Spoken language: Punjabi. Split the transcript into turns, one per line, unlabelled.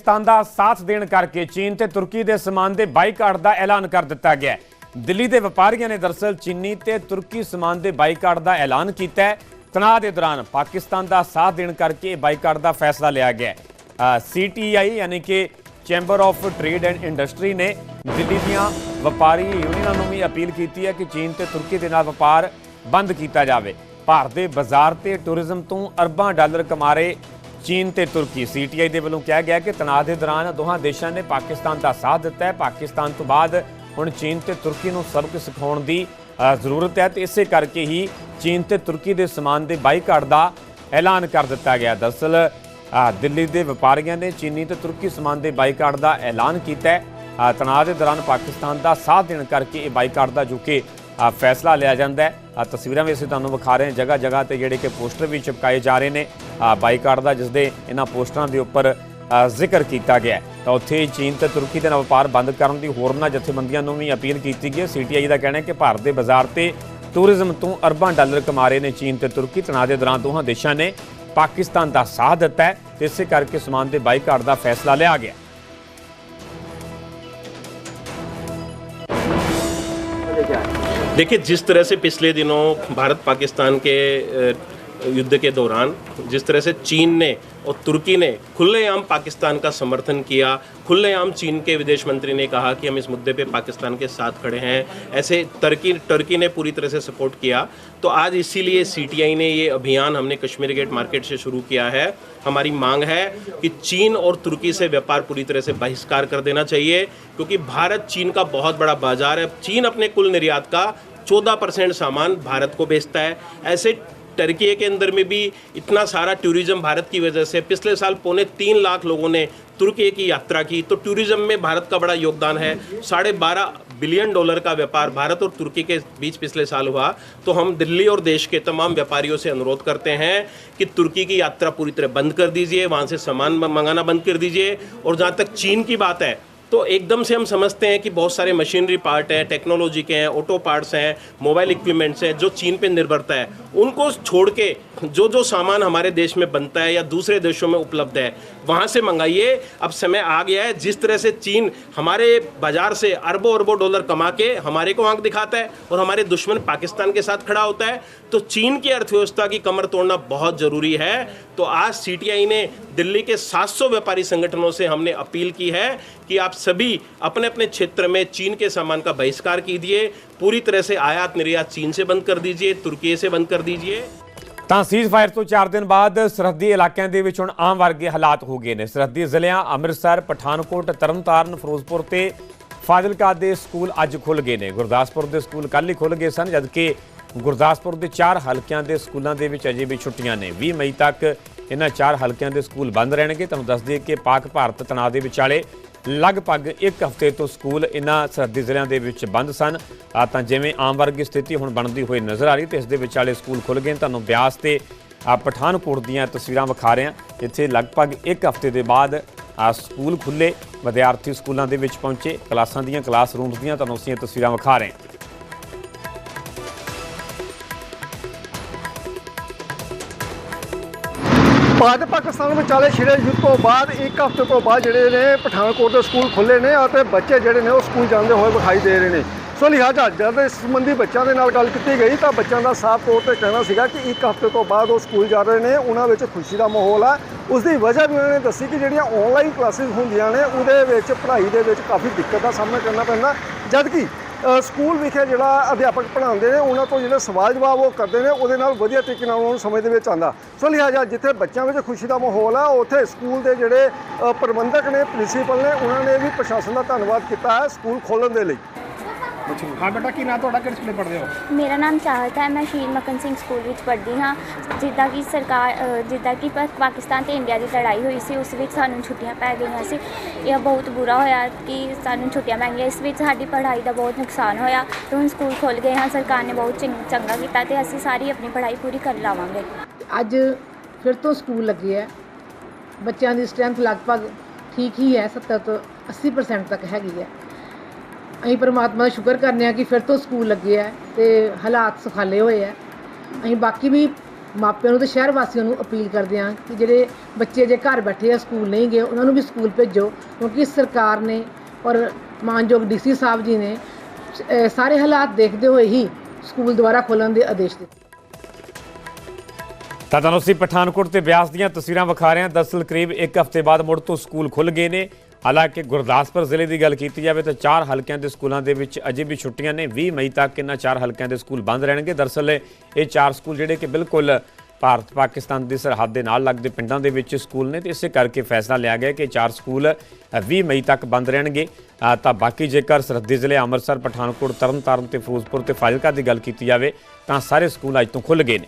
ਪਾਕਿਸਤਾਨ ਦਾ ਸਾਥ ਦੇਣ ਕਰਕੇ ਚੀਨ ਤੇ ਤੁਰਕੀ ਦੇ ਸਮਾਨ ਦੇ ਬਾਈਕਾਟ ਦਾ ਐਲਾਨ ਕਰ ਦਿੱਤਾ ਗਿਆ ਹੈ। ਦਿੱਲੀ ਦੇ ਵਪਾਰੀਆਂ ਨੇ ਦਰਸਲ ਚੀਨੀ ਤੇ ਤੁਰਕੀ ਸਮਾਨ ਦੇ ਬਾਈਕਾਟ ਦਾ ਐਲਾਨ ਕੀਤਾ ਹੈ। ਤਣਾਅ ਦੇ ਦੌਰਾਨ ਪਾਕਿਸਤਾਨ ਦਾ ਸਾਥ ਦੇਣ ਕਰਕੇ ਬਾਈਕਾਟ ਦਾ ਫੈਸਲਾ ਲਿਆ ਗਿਆ ਹੈ। ਸੀਟੀਆਈ ਯਾਨੀ ਕਿ chamber of trade and industry ਨੇ ਦਿੱਲੀ ਦੀਆਂ ਵਪਾਰੀ ਯੂਨੀਅਨਾਂ ਨੂੰ ਵੀ ਅਪੀਲ ਕੀਤੀ ਹੈ ਕਿ ਚੀਨ ਤੇ ਤੁਰਕੀ ਦੇ ਨਾਲ ਵਪਾਰ ਬੰਦ ਕੀਤਾ ਜਾਵੇ। ਭਾਰਤ ਦੇ ਬਾਜ਼ਾਰ ਤੇ ਟੂਰਿਜ਼ਮ ਤੋਂ ਅਰਬਾਂ ਡਾਲਰ ਕਮਾ ਰਹੇ ਚੀਨ ਤੇ ਤੁਰਕੀ ਸੀਟੀਆਈ ਦੇ ਵੱਲੋਂ ਕਿਹਾ ਗਿਆ ਕਿ ਤਣਾਅ ਦੇ ਦੌਰਾਨ ਦੋਹਾਂ ਦੇਸ਼ਾਂ ਨੇ ਪਾਕਿਸਤਾਨ ਦਾ ਸਾਥ ਦਿੱਤਾ ਹੈ। ਪਾਕਿਸਤਾਨ ਤੋਂ ਬਾਅਦ ਹੁਣ ਚੀਨ ਤੇ ਤੁਰਕੀ ਨੂੰ ਸਬਕ ਸਿਖਾਉਣ ਦੀ ਜ਼ਰੂਰਤ ਹੈ ਤੇ ਇਸੇ ਕਰਕੇ ਹੀ ਚੀਨ ਤੇ ਤੁਰਕੀ ਦੇ ਸਮਾਨ ਦੇ ਬਾਈਕਾਟ ਦਾ ਐਲਾਨ ਕਰ ਦਿੱਤਾ ਗਿਆ। ਦਰਅਸਲ ਦਿੱਲੀ ਦੇ ਵਪਾਰੀਆਂ ਨੇ ਚੀਨੀ ਤੇ ਤੁਰਕੀ ਸਮਾਨ ਦੇ ਬਾਈਕਾਟ ਦਾ ਐਲਾਨ ਕੀਤਾ ਹੈ। ਤਣਾਅ ਦੇ ਦੌਰਾਨ ਪਾਕਿਸਤਾਨ ਦਾ ਸਾਥ ਦੇਣ ਕਰਕੇ ਇਹ ਬਾਈਕਾਟ ਦਾ ਜੋ ਕਿ ਫੈਸਲਾ ਲਿਆ ਜਾਂਦਾ ਹੈ। ਅ, ਤਸਵੀਰਾਂ ਵੀ ਅਸੀਂ ਤੁਹਾਨੂੰ ਵਿਖਾ ਰਹੇ ਹਾਂ। ਜਗ੍ਹਾ ਜਗ੍ਹਾ ਤੇ ਜਿਹੜੇ ਕਿ ਪੋਸਟਰ ਵੀ ਚਿਪਕਾਏ ਜਾ ਰਹੇ ਨੇ। ਅ, ਬਾਈਕਾਟ ਦਾ ਜਿਸ ਦੇ ਇਹਨਾਂ ਪੋਸਟਰਾਂ ਦੇ ਉੱਪਰ ਜ਼ਿਕਰ ਕੀਤਾ ਗਿਆ ਤਾਂ ਉੱਥੇ ਚੀਨ ਤੇ ਤੁਰਕੀ ਦੇ ਨਾਲ ਵਪਾਰ ਬੰਦ ਕਰਨ ਦੀ ਹੋਰਨਾਂ ਜਥੇਬੰਦੀਆਂ ਨੂੰ ਵੀ ਅਪੀਲ ਕੀਤੀ ਗਈ ਹੈ। ਸੀਟੀਆਈ ਦਾ ਕਹਿਣਾ ਹੈ ਕਿ ਭਾਰਤ ਦੇ ਬਾਜ਼ਾਰ ਤੇ ਟੂਰਿਜ਼ਮ ਤੋਂ ਅਰਬਾਂ ਡਾਲਰ ਕਮਾ ਰਹੇ ਨੇ ਚੀਨ ਤੇ ਤੁਰਕੀ ਤਣਾਅ ਦੇ ਦੌਰਾਨ ਦੋਹਾਂ ਦੇਸ਼ਾਂ ਨੇ ਪਾਕਿਸਤਾਨ ਦਾ ਸਾਥ ਦਿੱਤਾ ਹੈ। ਤੇ ਇਸੇ ਕਰਕੇ ਸਮਾਨ ਦੇ ਬਾਈਕਾਟ ਦਾ ਫੈਸਲਾ ਲਿਆ ਗਿਆ
देखिए, जिस तरह से पिछले दिनों भारत पाकिस्तान के युद्ध के दौरान, जिस तरह से चीन ने और तुर्की ने खुलेआम पाकिस्तान का समर्थन किया, खुलेआम चीन के विदेश मंत्री ने कहा कि हम इस मुद्दे पे पाकिस्तान के साथ खड़े हैं। ऐसे टर्की टर्की ने पूरी तरह से सपोर्ट किया। तो आज इसीलिए सीटीआई ने ये अभियान हमने कश्मीर गेट मार्केट से शुरू किया है। हमारी मांग है कि चीन और तुर्की से व्यापार पूरी तरह से बहिष्कार कर देना चाहिए, क्योंकि भारत चीन का बहुत बड़ा बाज़ार है। चीन अपने कुल निर्यात का 14 परसेंट सामान भारत को बेचता है। ऐसे टर्की के अंदर में भी इतना सारा टूरिज़्म भारत की वजह से। पिछले साल पौने तीन लाख लोगों ने तुर्की की यात्रा की। तो टूरिज़्म में भारत का बड़ा योगदान है। साढ़े बारह बिलियन डॉलर का व्यापार भारत और तुर्की के बीच पिछले साल हुआ। तो हम दिल्ली और देश के तमाम व्यापारियों से अनुरोध करते हैं कि तुर्की की यात्रा पूरी तरह बंद कर दीजिए। वहाँ से सामान मंगाना बंद कर दीजिए। और जहाँ तक चीन की बात है तो एकदम से हम समझते हैं कि बहुत सारे मशीनरी पार्ट हैं टेक्नोलॉजी के हैं ऑटो पार्ट्स हैं मोबाइल इक्विपमेंट्स हैं, जो चीन पे निर्भरता है, उनको छोड़ के जो जो सामान हमारे देश में बनता है या दूसरे देशों में उपलब्ध है, वहाँ से मंगाइए। अब समय आ गया है, जिस तरह से चीन हमारे बाज़ार से अरबों अरबों डॉलर कमा के हमारे को आँख दिखाता है और हमारे दुश्मन पाकिस्तान के साथ खड़ा होता है तो चीन की अर्थव्यवस्था की कमर तोड़ना बहुत ज़रूरी है। तो आज सीटीआई ने दिल्ली के 700 व्यापारी संगठनों से हमने अपील की है कि आप सभी अपने अपने क्षेत्र में चीन के सामान का बहिष्कार कीजिए पूरी तरह से आयात निर्यात चीन से बंद कर दीजिए तुर्की से बंद कर दीजिए
ਤਾਂ ਸੀਜ਼ਫਾਇਰ ਤੋਂ 4 ਦਿਨ ਬਾਅਦ ਸਰਹੱਦੀ ਇਲਾਕਿਆਂ ਦੇ ਵਿੱਚ ਹੁਣ ਆਮ ਵਰਗੇ ਹਾਲਾਤ ਹੋ ਗਏ ਨੇ ਸਰਹੱਦੀ ਜ਼ਿਲ੍ਹਿਆਂ ਅੰਮ੍ਰਿਤਸਰ ਪਠਾਨਕੋਟ ਤਰਨਤਾਰਨ ਫਿਰੋਜ਼ਪੁਰ ਤੇ ਫਾਜ਼ਿਲਕਾ ਦੇ ਸਕੂਲ ਅੱਜ ਖੁੱਲ ਗਏ ਨੇ ਗੁਰਦਾਸਪੁਰ ਦੇ ਸਕੂਲ ਕੱਲ੍ਹ ਹੀ ਖੁੱਲ ਗਏ ਸਨ ਜਦਕਿ ਗੁਰਦਾਸਪੁਰ ਦੇ ਚਾਰ ਹਲਕਿਆਂ ਦੇ ਸਕੂਲਾਂ ਦੇ ਵਿੱਚ ਅਜੇ ਵੀ ਛੁੱਟੀਆਂ ਨੇ 20 ਮਈ ਤੱਕ ਇਹਨਾਂ ਚਾਰ ਹਲਕਿਆਂ ਦੇ ਸਕੂਲ ਬੰਦ ਰਹਿਣਗੇ ਤੁਹਾਨੂੰ ਦੱਸ ਦਈਏ ਕਿ ਪਾਕ ਭਾਰਤ ਤਣਾਅ ਦੇ ਵਿਚਾਲੇ ਲਗਭਗ ਇੱਕ ਹਫ਼ਤੇ ਤੋਂ ਸਕੂਲ ਇਹਨਾਂ ਸਰਹੱਦੀ ਜ਼ਿਲ੍ਹਿਆਂ ਦੇ ਵਿੱਚ ਬੰਦ ਸਨ। ਆ ਤਾਂ ਜਿਵੇਂ ਆਮ ਵਰਗੀ ਸਥਿਤੀ ਹੁਣ ਬਣਦੀ ਹੋਈ ਨਜ਼ਰ ਆ ਰਹੀ, ਤੇ ਇਸ ਦੇ ਵਿਚਾਲੇ ਸਕੂਲ ਖੁੱਲ ਗਏ ਨੇ। ਤੁਹਾਨੂੰ ਬਿਆਸ ਤੇ ਪਠਾਨਕੋਟ ਦੀਆਂ ਤਸਵੀਰਾਂ ਵਿਖਾ ਰਹੇ ਹਾਂ। ਜਿੱਥੇ ਲਗਭਗ ਇੱਕ ਹਫ਼ਤੇ ਦੇ ਬਾਅਦ ਆ ਸਕੂਲ ਖੁੱਲੇ ਵਿਦਿਆਰਥੀ ਸਕੂਲਾਂ ਦੇ ਵਿੱਚ ਪਹੁੰਚੇ। ਕਲਾਸਾਂ ਦੀਆਂ ਕਲਾਸ ਰੂਮਸ ਦੀਆਂ ਤੁਹਾਨੂੰ ਅਸੀਂ ਤਸਵੀਰਾਂ ਵਿਖਾ ਰਹੇ ਹਾਂ।
ਭਾਰਤ ਪਾਕਿਸਤਾਨ ਵਿਚਾਲੇ ਛਿੜੇ ਯੁੱਧ ਤੋਂ ਬਾਅਦ ਇੱਕ ਹਫ਼ਤੇ ਤੋਂ ਬਾਅਦ ਜਿਹੜੇ ਨੇ ਪਠਾਨਕੋਟ ਦੇ ਸਕੂਲ ਖੁੱਲੇ ਨੇ ਅਤੇ ਬੱਚੇ ਜਿਹੜੇ ਨੇ ਉਹ ਸਕੂਲ ਜਾਂਦੇ ਹੋਏ ਵਿਖਾਈ ਦੇ ਰਹੇ ਨੇ। ਸੋ ਲਿਹਾਜ਼ਾ ਜਦ ਇਸ ਸੰਬੰਧੀ ਬੱਚਿਆਂ ਦੇ ਨਾਲ ਗੱਲ ਕੀਤੀ ਗਈ ਤਾਂ ਬੱਚਿਆਂ ਦਾ ਸਾਫ਼ ਤੌਰ ਤੇ ਕਹਿਣਾ ਸੀਗਾ ਕਿ ਇੱਕ ਹਫ਼ਤੇ ਤੋਂ ਬਾਅਦ ਉਹ ਸਕੂਲ ਜਾ ਰਹੇ ਨੇ, ਉਹਨਾਂ ਵਿੱਚ ਖੁਸ਼ੀ ਦਾ ਮਾਹੌਲ ਆ। ਉਸ ਦੀ ਵਜ੍ਹਾ ਵੀ ਉਹਨਾਂ ਨੇ ਦੱਸੀ ਕਿ ਜਿਹੜੀਆਂ ਆਨਲਾਈਨ ਕਲਾਸਿਸ ਹੁੰਦੀਆਂ ਨੇ, ਉਹਦੇ ਵਿੱਚ ਪੜ੍ਹਾਈ ਦੇ ਵਿੱਚ ਕਾਫੀ ਦਿੱਕਤ ਦਾ ਸਾਹਮਣਾ ਕਰਨਾ ਪੈਂਦਾ। ਜਦਕਿ ਸਕੂਲ ਵਿਖੇ ਜਿਹੜਾ ਅਧਿਆਪਕ ਪੜ੍ਹਾਉਂਦੇ ਨੇ, ਉਹਨਾਂ ਤੋਂ ਜਿਹੜੇ ਸਵਾਲ ਜਵਾਬ ਉਹ ਕਰਦੇ ਨੇ, ਉਹਦੇ ਨਾਲ ਵਧੀਆ ਤਰੀਕੇ ਨਾਲ ਉਹਨਾਂ ਨੂੰ ਸਮਝ ਦੇ ਵਿੱਚ ਆਉਂਦਾ। ਸੋ ਲਿਹਾਜ਼ਾ ਜਿੱਥੇ ਬੱਚਿਆਂ ਵਿੱਚ ਖੁਸ਼ੀ ਦਾ ਮਾਹੌਲ ਆ, ਉੱਥੇ ਸਕੂਲ ਦੇ ਜਿਹੜੇ ਪ੍ਰਬੰਧਕ ਨੇ, ਪ੍ਰਿੰਸੀਪਲ ਨੇ, ਉਹਨਾਂ ਨੇ ਵੀ ਪ੍ਰਸ਼ਾਸਨ ਦਾ ਧੰਨਵਾਦ ਕੀਤਾ ਹੈ ਸਕੂਲ ਖੋਲ੍ਹਣ ਦੇ ਲਈ।
ਹਾਂ ਬੇਟਾ ਕੀ ਨਾਂ ਤੁਹਾਡਾ? ਕਿਹੜੇ ਸਕੂਲੇ ਪੜ੍ਹਦੇ ਹੋ?
ਮੇਰਾ ਨਾਮ ਚਾਹਤ ਹੈ। ਮੈਂ ਸ਼ਹੀਦ ਮੱਕਨ ਸਿੰਘ ਸਕੂਲ ਵਿੱਚ ਪੜ੍ਹਦੀ ਹਾਂ। ਜਿੱਦਾਂ ਕਿ ਸਰਕਾਰ ਅ, ਜਿੱਦਾਂ ਕਿ ਪਾ- ਪਾਕਿਸਤਾਨ ਤੇ ਇੰਡੀਆ ਦੀ ਲੜਾਈ ਹੋਈ ਸੀ ਉਸ ਵਿੱਚ ਸਾਨੂੰ ਛੁੱਟੀਆਂ ਪੈ ਗਈਆਂ ਸੀ। ਇਹ ਬਹੁਤ ਬੁਰਾ ਹੋਇਆ ਕਿ ਸਾਨੂੰ ਛੁੱਟੀਆਂ ਪੈ ਗਈਆਂ। ਇਸ ਵਿੱਚ ਸਾਡੀ ਪੜ੍ਹਾਈ ਦਾ ਬਹੁਤ ਨੁਕਸਾਨ ਹੋਇਆ। ਤੇ ਹੁਣ ਸਕੂਲ ਖੁੱਲ੍ਹ ਗਏ ਹਾਂ ਸਰਕਾਰ ਨੇ ਬਹੁਤ ਚੰਗ- ਚੰਗਾ ਕੀਤਾ ਤੇ ਅਸੀਂ ਸਾਰੀ ਆਪਣੀ ਪੜ੍ਹਾਈ ਪੂਰੀ ਕਰ ਲਾਵਾਂਗੇ।
ਅੱਜ ਫਿਰ ਤੋਂ ਸਕੂਲ ਲੱਗੇ ਹੈ ਬੱਚਿਆਂ ਦੀ ਸਟਰੈਂਥ ਲਗਭਗ ਠੀਕ ਹੀ ਹੈ। 70 ਤੋਂ 80% ਤੱਕ ਹੈਗੀ ਹੈ। ਅਸੀਂ ਪਰਮਾਤਮਾ ਦਾ ਸ਼ੁਕਰ ਕਰਨੇ ਆ ਕਿ ਫਿਰ ਤੋਂ ਸਕੂਲ ਲੱਗੇ ਹੈ ਤੇ ਹਾਲਾਤ ਸੁਖਾਲੇ ਹੋਏ ਹੈ ਅਸੀਂ ਬਾਕੀ ਵੀ ਮਾਪਿਆਂ ਨੂੰ ਤੇ ਸ਼ਹਿਰ ਵਾਸੀਆਂ ਨੂੰ ਅਪੀਲ ਕਰਦੇ ਹਾਂ ਕਿ ਜਿਹੜੇ ਬੱਚੇ ਜੇ ਘਰ ਬੈਠੇ ਆ, ਸਕੂਲ ਨਹੀਂ ਗਏ, ਉਹਨਾਂ ਨੂੰ ਵੀ ਸਕੂਲ ਭੇਜੋ, ਕਿਉਂਕਿ ਸਰਕਾਰ ਨੇ ਔਰ ਮਾਨਯੋਗ ਡੀਸੀ ਸਾਹਿਬ ਜੀ ਨੇ ਅਹ ਸਾਰੇ ਹਾਲਾਤ ਦੇਖਦੇ ਹੋਏ ਹੀ ਸਕੂਲ ਦੁਬਾਰਾ ਖੋਲ੍ਹਣ ਦੇ ਆਦੇਸ਼ ਦਿੱਤੇ।
ਤਾਂ ਤੁਹਾਨੂੰ ਅਸੀਂ ਪਠਾਨਕੋਟ ਤੇ ਬਿਆਸ ਦੀਆਂ ਤਸਵੀਰਾਂ ਵਿਖਾ ਰਹੇ ਹਾਂ। ਦਰਅਸਲ ਕਰੀਬ ਇੱਕ ਹਫ਼ਤੇ ਬਾਅਦ ਮੁੜ ਤੋਂ ਸਕੂਲ ਖੁੱਲ ਗਏ ਨੇ। ਹਾਲਾਂਕਿ ਗੁਰਦਾਸਪੁਰ ਜ਼ਿਲ੍ਹੇ ਦੀ ਗੱਲ ਕੀਤੀ ਜਾਵੇ ਤਾਂ ਚਾਰ ਹਲਕਿਆਂ ਦੇ ਸਕੂਲਾਂ ਦੇ ਵਿੱਚ ਅਜੇ ਵੀ ਛੁੱਟੀਆਂ ਨੇ। 20 ਮਈ ਤੱਕ ਇਹਨਾਂ ਚਾਰ ਹਲਕਿਆਂ ਦੇ ਸਕੂਲ ਬੰਦ ਰਹਿਣਗੇ। ਦਰਅਸਲ ਇਹ ਚਾਰ ਸਕੂਲ ਜਿਹੜੇ ਕਿ ਬਿਲਕੁਲ ਭਾਰਤ ਪਾਕਿਸਤਾਨ ਦੀ ਸਰਹੱਦ ਦੇ ਨਾਲ ਲੱਗਦੇ ਪਿੰਡਾਂ ਦੇ ਵਿੱਚ ਸਕੂਲ ਨੇ ਤੇ ਇਸੇ ਕਰਕੇ ਫੈਸਲਾ ਲਿਆ ਗਿਆ ਕਿ ਇਹ ਚਾਰ ਸਕੂਲ ਅ, 20 ਮਈ ਤੱਕ ਬੰਦ ਰਹਿਣਗੇ। ਤਾਂ ਬਾਕੀ ਜੇਕਰ ਸਰਹੱਦੀ ਜ਼ਿਲ੍ਹੇ ਅੰਮ੍ਰਿਤਸਰ ਪਠਾਨਕੋਟ ਤਰਨਤਾਰਨ ਤੇ ਫਿਰੋਜ਼ਪੁਰ ਤੇ ਫਾਜ਼ਿਲਕਾ ਦੀ ਗੱਲ ਕੀਤੀ ਜਾਵੇ ਤਾਂ ਸਾਰੇ ਸਕੂਲ ਅੱਜ ਤੋਂ ਖੁੱਲ੍ਹ ਗਏ ਨੇ।